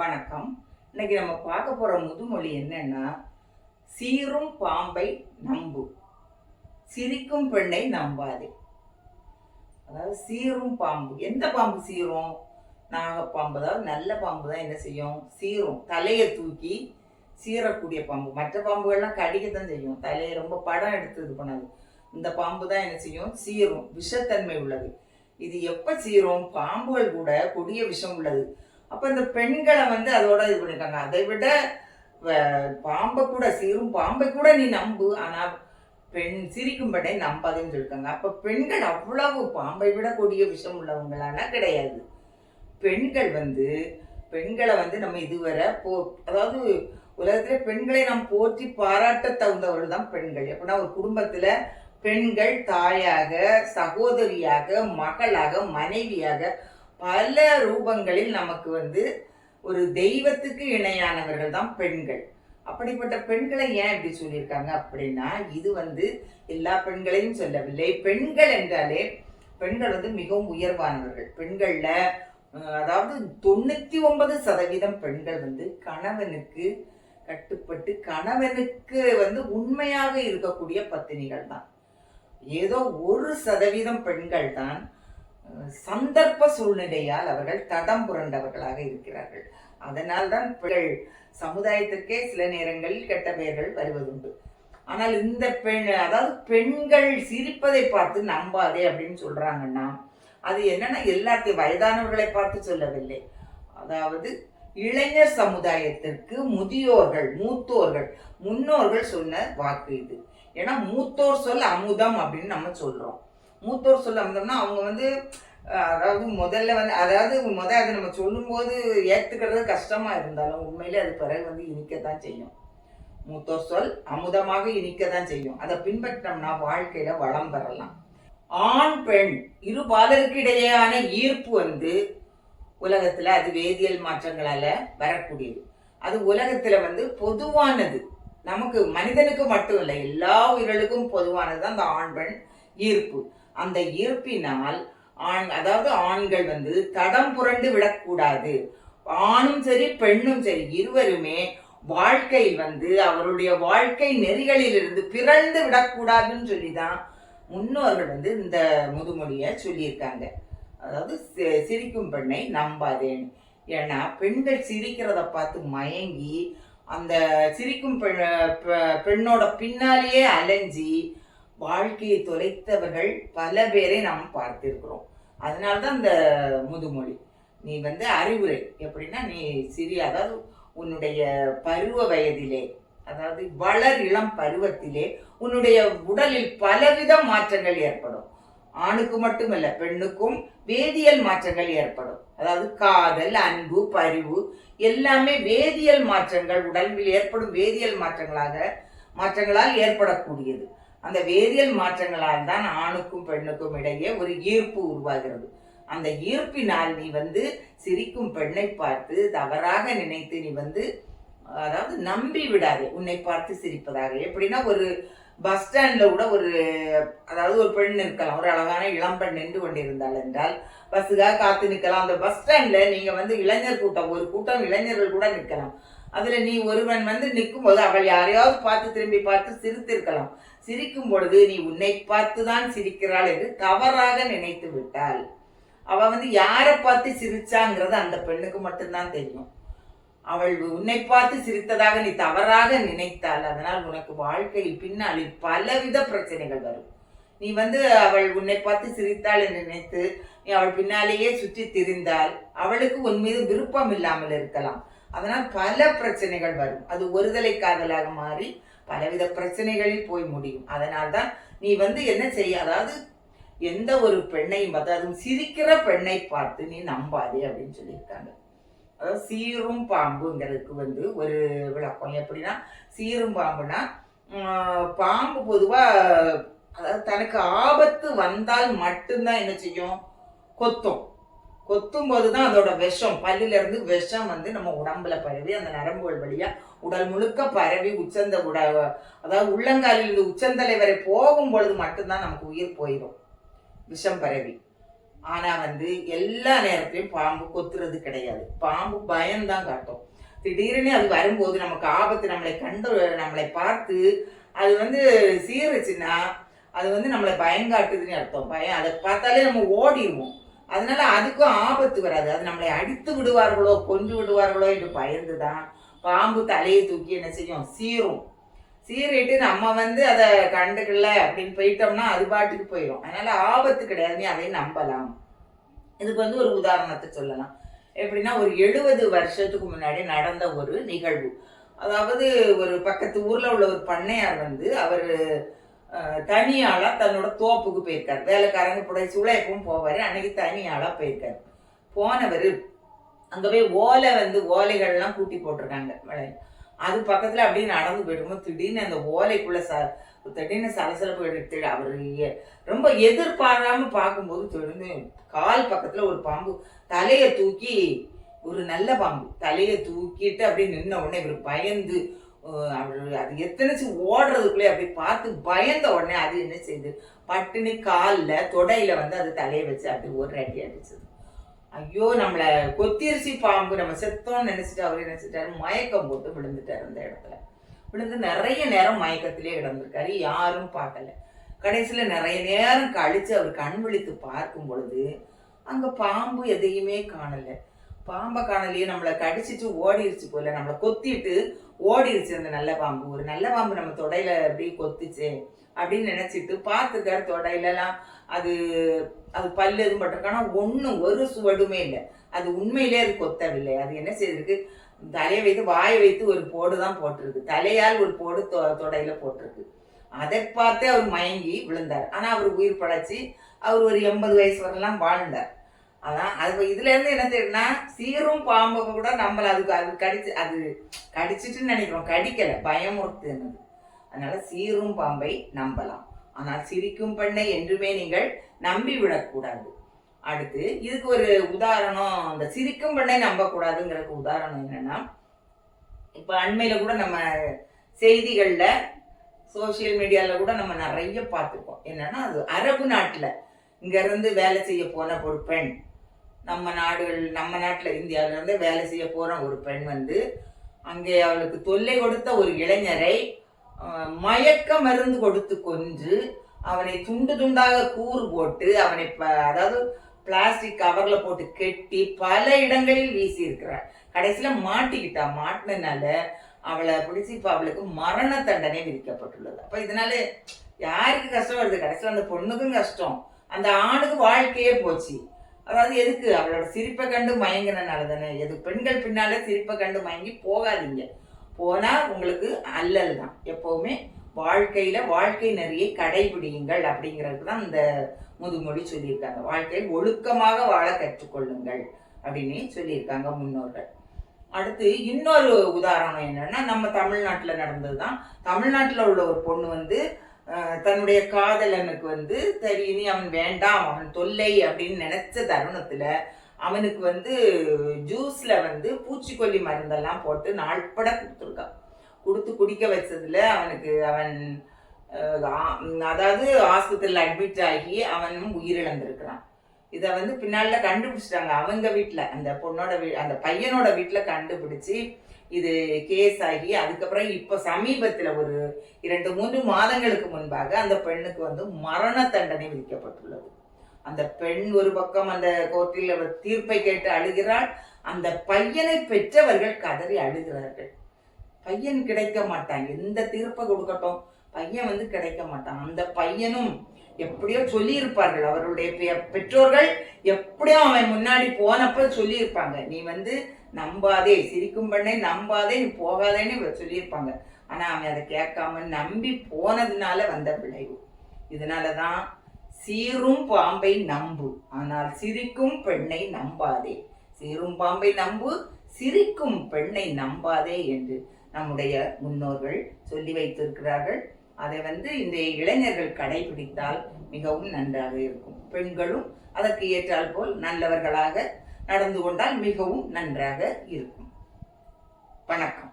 வணக்கம். இன்னைக்கு நம்ம பார்க்க போகிற முதுமொழி என்னன்னா சீரும் பாம்பை நம்பு. சிரிக்கும் பெண்ணை நம்பாதே. அதாவது சீரும் பாம்பு. எந்த பாம்பு சீரும் நாகப்பாம்பு அதாவது நல்ல பாம்பு தான் என்ன செய்யும்? சீரும் தலையை தூக்கி சீரக்கூடிய பாம்பு. மற்ற பாம்புகள்லாம் கடிக்கத்தான் செய்யும். தலையை ரொம்ப படம் எடுத்து இது பண்ணாது. இந்த பாம்பு தான் என்ன செய்யும்? சீரும் விஷத்தன்மை உள்ளது. இது எப்போ சீரும் பாம்புகள் கூட கொடிய விஷம் உள்ளது. அப்போ இந்த பெண்களை வந்து அதோட இது பண்ணிருக்காங்க. அதை விட வ- பாம்பை கூட சீரும் பாம்பை கூட நீ நம்பு. ஆனால் பெண் சிரிக்கும் பெண்ணை நம்பாதுன்னு சொல்லிருக்காங்க. அப்போ பெண்கள் அவ்வளவு பாம்பை விட கொடிய விஷம் உள்ளவங்களானா கிடையாது. பெண்கள் வந்து பெண்களை வந்து நம்ம இதுவரை போ அதாவது உலகத்தில் பெண்களை நாம் போற்றி பாராட்ட தகுந்தவர்கள் தான் பெண்கள். எப்படின்னா ஒரு குடும்பத்தில் பெண்கள் தாயாக சகோதரியாக மகளாக மனைவியாக பல ரூபங்களில் நமக்கு வந்து ஒரு தெய்வத்துக்கு இணையானவர்கள் தான் பெண்கள். அப்படிப்பட்ட பெண்களை ஏன் இப்படி சொல்லியிருக்காங்க அப்படின்னா இது வந்து எல்லா பெண்களையும் சொல்லவில்லை. பெண்கள் என்றாலே பெண்கள் வந்து மிகவும் உயர்வானவர்கள். பெண்களில் அதாவது தொண்ணூற்றி ஒன்பது சதவீதம் பெண்கள் வந்து கணவனுக்கு கட்டுப்பட்டு கணவனுக்கு வந்து உண்மையாக இருக்கக்கூடிய பத்தினிகள் தான். ஏதோ ஒரு சதவீதம் பெண்கள் தான் சந்தர்ப்ப சூழ்நிலையால் அவர்கள் தடம் புரண்டவர்களாக இருக்கிறார்கள். அதனால் தான் பெண்கள் சமுதாயத்திற்கே சில நேரங்களில் கெட்ட பெயர்கள் வருவதுண்டு. ஆனால் இந்த பெண் அதாவது பெண்கள் சிரிப்பதை பார்த்து நம்பாதே அப்படின்னு சொல்றாங்கன்னா அது என்னன்னா எல்லாத்தையும் வயதானவர்களை பார்த்து சொல்லவில்லை. அதாவது இளைஞர் சமுதாயத்திற்கு முதியோர்கள் மூத்தோர்கள் முன்னோர்கள் சொன்ன வாக்கு இது. ஏன்னா மூத்தோர் சொல் அமுதம் அப்படின்னு நம்ம சொல்றோம். மூத்தோர் சொல் வந்தோம்னா அவங்க வந்து அதாவது முதல்ல வந்து அதாவது முத அது நம்ம சொல்லும்போது ஏற்றுக்கிறது கஷ்டமாக இருந்தாலும் உண்மையிலே அது பிறகு வந்து இனிக்கத்தான் செய்யும். மூத்தோர் சொல் அமுதமாக இனிக்கத்தான் செய்யும். அதை பின்பற்றினோம்னா வாழ்க்கையில் வளம் பெறலாம். ஆண் பெண் இரு பாலருக்கிடையேயான ஈர்ப்பு வந்து உலகத்தில் அது வேதியியல் மாற்றங்களால் வரக்கூடியது. அது உலகத்தில் வந்து பொதுவானது. நமக்கு மனிதனுக்கு மட்டும் இல்லை எல்லா உயிர்களுக்கும் பொதுவானது தான் அந்த ஆண் பெண் ஈர்ப்பு. அந்த ஈர்ப்பினால் ஆண் அதாவது ஆண்கள் வந்து தடம் புரண்டு விடக்கூடாது. ஆணும் சரி பெண்ணும் சரி இருவருமே வாழ்க்கையில் வந்து அவருடைய வாழ்க்கை நெறிகளிலிருந்து பிறழ்ந்து விடக்கூடாதுன்னு சொல்லி தான் முன்னோர்கள் வந்து இந்த முதுமொழியை சொல்லியிருக்காங்க. அதாவது சி- சிரிக்கும் பெண்ணை நம்பாதேன்னு. ஏன்னா பெண்கள் சிரிக்கிறத பார்த்து மயங்கி அந்த சிரிக்கும் பெண் பெண்ணோட பின்னாலேயே அலைஞ்சி வாழ்க்கையை தொலைத்தவர்கள் பல பேரை நாம் பார்த்திருக்கிறோம். அதனால்தான் இந்த முதுமொழி. நீ வந்து அறிவுரை. எப்படின்னா நீ சிறிய அதாவது உன்னுடைய பருவ வயதிலே அதாவது வளர் இளம் பருவத்திலே உன்னுடைய உடலில் பலவித மாற்றங்கள் ஏற்படும். ஆணுக்கு மட்டுமல்ல பெண்ணுக்கும் வேதியியல் மாற்றங்கள் ஏற்படும். அதாவது காதல் அன்பு பரிவு எல்லாமே வேதியியல் மாற்றங்கள் உடலில் ஏற்படும் வேதியியல் மாற்றங்களாக மாற்றங்களால் ஏற்படக்கூடியது. அந்த வேதியியல் மாற்றங்களால் தான் ஆணுக்கும் பெண்ணுக்கும் இடையே ஒரு ஈர்ப்பு உருவாகிறது. அந்த ஈர்ப்பினால் நீ வந்து சிரிக்கும் பெண்ணை பார்த்து தவறாக நினைத்து நீ வந்து அதாவது நம்பி விடாதே உன்னை பார்த்து சிரிப்பதாக. எப்படின்னா ஒரு பஸ் ஸ்டாண்டில் கூட ஒரு அதாவது ஒரு பெண் இருக்கலாம். ஒரு அழகான இளம் பெண் நின்று கொண்டிருந்தாள் என்றால் பஸ்ஸுக்காக காத்து நிற்கலாம். அந்த பஸ் ஸ்டாண்டில் நீங்கள் வந்து இளைஞர் கூட்டம் ஒரு கூட்டம் இளைஞர்கள் கூட நிற்கலாம். அதில் நீ ஒருவன் வந்து நிற்கும் போது அவள் யாரையாவது பார்த்து திரும்பி பார்த்து சிரித்திருக்கலாம். சிரிக்கும் பொழுது நீ உன்னை பார்த்து தான் சிரிக்கிறாள் என்று தவறாக நினைத்து விட்டாள். அவ வந்து யாரை பார்த்து சிரிச்சாங்கிறது அந்த பெண்ணுக்கு மட்டும்தான் தெரியும். அவள் உன்னை பார்த்து சிரித்ததாக நீ தவறாக நினைத்தாள் அதனால் உனக்கு வாழ்க்கையில் பின்னாளில் பலவித பிரச்சனைகள் வரும். நீ வந்து அவள் உன்னை பார்த்து சிரித்தாள் என்று நினைத்து நீ அவள் பின்னாலேயே சுற்றி திரிந்தால் அவளுக்கு உன் மீது விருப்பம் இல்லாமல் இருக்கலாம். அதனால் பல பிரச்சனைகள் வரும். அது ஒருதலை காதலாக மாறி பலவித பிரச்சனைகளில் போய் முடியும். அதனால்தான் நீ வந்து என்ன செய்ய அதாவது எந்த ஒரு பெண்ணையும் பார்த்து அதுவும் சிரிக்கிற பெண்ணை பார்த்து நீ நம்பாதே அப்படின்னு சொல்லியிருக்காங்க. அதாவது சீரும் பாம்புங்கிறதுக்கு வந்து ஒரு விளக்கம். எப்படின்னா சீரும் பாம்புனா பாம்பு பொதுவாக அதாவது தனக்கு ஆபத்து வந்தால் மட்டும்தான் என்ன செய்யும்? கொத்தும். கொத்தும் போதுதான் அதோட விஷம். பல்லிலிருந்து விஷம் வந்து நம்ம உடம்புல பரவி அந்த நரம்புகள் வழியாக உடல் முழுக்க பரவி உச்சந்த உட அதாவது உள்ளங்காலிலிருந்து உச்சந்தலை வரை போகும் பொழுது மட்டும்தான் நமக்கு உயிர் போயிடும் விஷம் பரவி. ஆனால் வந்து எல்லா நேரத்திலையும் பாம்பு கொத்துறது கிடையாது. பாம்பு பயம்தான் காட்டும். திடீர்னு அது வரும்போது நமக்கு ஆபத்து நம்மளை கண்டு நம்மளை பார்த்து அது வந்து சீருச்சுன்னா அது வந்து நம்மளை பயங்காட்டுதுன்னு அர்த்தம். பயம் அதை பார்த்தாலே நம்ம ஓடிடுவோம் அதனால அதுக்கும் ஆபத்து வராது. அது நம்மளை அடித்து விடுவார்களோ கொன்று விடுவார்களோ என்று பயந்து தான் பாம்பு தலையை தூக்கி என்ன செய்யும்? சீரும். சீரிட்டு நம்ம வந்து அதை கண்டுக்கல அப்படின்னு போயிட்டோம்னா அது பாட்டுக்கு போயிடும் அதனால ஆபத்து கிடையாது. நீ அதை நம்பலாம். இதுக்கு வந்து ஒரு உதாரணத்தை சொல்லலாம். எப்படின்னா ஒரு எழுபது வருஷத்துக்கு முன்னாடி நடந்த ஒரு நிகழ்வு. அதாவது ஒரு பக்கத்து ஊரில் உள்ள ஒரு பண்ணையார் வந்து அவர் தனியாளாக தன்னோட தோப்புக்கு போயிருக்கார். வேலைக்காரங்க புடை சுளையப்பும் போவார். அன்னைக்கு தனியாளாக போயிருக்காரு. போனவர் அங்கே போய் ஓலை வந்து ஓலைகள்லாம் கூட்டி போட்டிருக்காங்க. மழை- அது பக்கத்தில் அப்படியே நடந்து போயிடும்போது திடீர்னு அந்த ஓலைக்குள்ளே ச திடீர்னு சலசலப்பு எடுத்து அவர் ரொம்ப எதிர்பாராமல் பார்க்கும்போது திடீர்னு கால் பக்கத்தில் ஒரு பாம்பு தலையை தூக்கி ஒரு நல்ல பாம்பு தலையை தூக்கிட்டு அப்படியே நின்ன உடனே இவர் பயந்து அது எத்தனைச்சு ஓடுறதுக்குள்ளே அப்படி பார்த்து பயந்த உடனே அது என்ன செய்யுது பட்டுன்னு காலில் தொடையில் வந்து அது தலையை வச்சு அப்படி ஒரு அடி அடிச்சது. ஐயோ நம்மளை கொத்தியரிசி பாம்பு நம்ம செத்தோம்னு நினச்சிட்டு அவர் நினச்சிட்டாரு மயக்கம் போட்டு விழுந்துட்டாரு அந்த இடத்துல. விழுந்து நிறைய நேரம் மயக்கத்திலே கிடந்திருக்காரு யாரும் பார்க்கல. கடைசியில் நிறைய நேரம் கழித்து அவர் கண் விழித்து பார்க்கும் பொழுது அங்கே பாம்பு எதையுமே காணலை. பாம்பை காணலையே நம்மளை கடிச்சிட்டு ஓடிடுச்சு போல. நம்மளை கொத்திட்டு ஓடிடுச்சு அந்த நல்ல பாம்பு. ஒரு நல்ல பாம்பு நம்ம தொடையில அப்படியே கொத்துச்சே அப்படின்னு நினைச்சிட்டு பார்த்துருக்காரு தொடையிலலாம். அது அது பல்லு எதுவும் பட்டிருக்கானா? ஒன்றும் ஒரு சுவடுமே இல்லை. அது உண்மையிலே அது கொத்தவில்லை. அது என்ன செய்திருக்கு? தலையை வைத்து வாயை வைத்து ஒரு போடு தான் போட்டிருக்கு. தலையால் ஒரு போடு தொ- தொடையில போட்டிருக்கு. அதை பார்த்தே அவர் மயங்கி விழுந்தார். ஆனால் அவர் உயிர் படைச்சி அவர் ஒரு எண்பது வயசு வரலாம் வாழ்ந்தார். அதான் அது இதுல இருந்து என்ன தெரியுதுன்னா சீரும் பாம்பை கூட நம்மளை அதுக்கு அது கடிச்சு அது கடிச்சிட்டுன்னு நினைக்கிறோம். கடிக்கல பயமுறுத்துனது அதனால சீரும் பாம்பை நம்பலாம். ஆனால் சிரிக்கும் பெண்ணை என்றுமே நீங்கள் நம்பி விடக்கூடாது அடுத்து இதுக்கு ஒரு உதாரணம் அந்த சிரிக்கும் பெண்ணை நம்பக்கூடாதுங்கிறதுக்கு உதாரணம் என்னன்னா இப்ப அண்மையில கூட நம்ம செய்திகள்ல சோஷியல் மீடியால கூட நம்ம நிறைய பார்த்துருக்கோம். என்னன்னா அது அரபு நாட்டுல இங்க இருந்து வேலை செய்ய போன ஒரு பெண். நம்ம நாடுகள் நம்ம நாட்டில் இந்தியாவில் இருந்து வேலை செய்ய போகிற ஒரு பெண் வந்து அங்கே அவளுக்கு தொல்லை கொடுத்த ஒரு இளைஞரை மயக்க மருந்து கொடுத்து கொன்று அவனை துண்டு துண்டாக கூறு போட்டு அவனை ப- அதாவது பிளாஸ்டிக் கவரில் போட்டு கெட்டி பல இடங்களில் வீசி இருக்கிறார் கடைசியில மாட்டிக்கிட்டா மாட்டினால அவளை பிடிச்சி இப்போ அவளுக்கு மரண தண்டனை விதிக்கப்பட்டுள்ளது. அப்போ இதனால யாருக்கு கஷ்டம் வருது? கடைசியில் அந்த பொண்ணுக்கும் கஷ்டம். அந்த ஆணுக்கு வாழ்க்கையே போச்சு. அதாவது எதுக்கு? அவளோட சிரிப்பை கண்டு மயங்கினால தானே. எது பெண்கள் பின்னாலே சிரிப்பை கண்டு மயங்கி போகாதீங்க. போனால் உங்களுக்கு அல்லல் தான். எப்போவுமே வாழ்க்கையில் வாழ்க்கை நெறியை கடைபிடியுங்கள் அப்படிங்கிறதுக்கு தான் இந்த முதுமொழி சொல்லியிருக்காங்க. வாழ்க்கையை ஒழுக்கமாக வாழ கற்றுக்கொள்ளுங்கள் அப்படின்னு சொல்லியிருக்காங்க முன்னோர்கள். அடுத்து இன்னொரு உதாரணம் என்னன்னா நம்ம தமிழ்நாட்டுல நடந்ததுதான். தமிழ்நாட்டில் உள்ள ஒரு பொண்ணு வந்து தன்னுடைய காதலனுக்கு வந்து சரி அவன் வேண்டாம் அவன் தொல்லை அப்படின்னு நினைச்ச தருணத்துல அவனுக்கு வந்து ஜூஸ்ல வந்து பூச்சிக்கொல்லி மருந்தெல்லாம் போட்டு நாள்பட கொடுத்துருக்கான் கொடுத்து குடிக்க வச்சதுல அவனுக்கு அவன் அதாவது ஆஸ்பத்திரியில் அட்மிட் ஆகி அவனும் உயிரிழந்திருக்கிறான். இதை வந்து பின்னால கண்டுபிடிச்சிட்டாங்க. அவங்க வீட்டில் அந்த பொண்ணோட வீ அந்த பையனோட வீட்டில் கண்டுபிடிச்சி இது கேஸ் ஆகி அதுக்கப்புறம் இப்போ சமீபத்தில் ஒரு இரண்டு மூன்று மாதங்களுக்கு முன்பாக அந்த பெண்ணுக்கு வந்து மரண தண்டனை விதிக்கப்பட்டுள்ளது. அந்த பெண் ஒரு பக்கம் அந்த கோர்ட்டில் அவர் தீர்ப்பை கேட்டு அழுகிறாள். அந்த பையனை பெற்றவர்கள் கதறி அழுகிறார்கள். பையன் கிடைக்க மாட்டான். எந்த தீர்ப்பை கொடுக்கட்டும்? பையன் வந்து கிடைக்க மாட்டான். அந்த பையனும் எப்படியோ சொல்லியிருப்பார்கள். அவருடைய பெ- பெற்றோர்கள் எப்படியோ அவன் முன்னாடி போனப்ப சொல்லியிருப்பாங்க. நீ வந்து நம்பாதே சிரிக்கும் பண்ணே நம்பாதே நீ போகாதேன்னு சொல்லியிருப்பாங்க. ஆனால் அவன் அதை கேட்காம நம்பி போனதுனால வந்த விளைவு. இதனால தான் சீரும் பாம்பை நம்பு ஆனால் சிரிக்கும் பெண்ணை நம்பாதே. சீரும் பாம்பை நம்பு சிரிக்கும் பெண்ணை நம்பாதே என்று நம்முடைய முன்னோர்கள் சொல்லி வைத்திருக்கிறார்கள். அதை வந்து இன்றைய இளைஞர்கள் கடைபிடித்தால் மிகவும் நன்றாக இருக்கும். பெண்களும் அதற்கு ஏற்றால் போல் நல்லவர்களாக நடந்து கொண்டால் மிகவும் நன்றாக இருக்கும். வணக்கம்.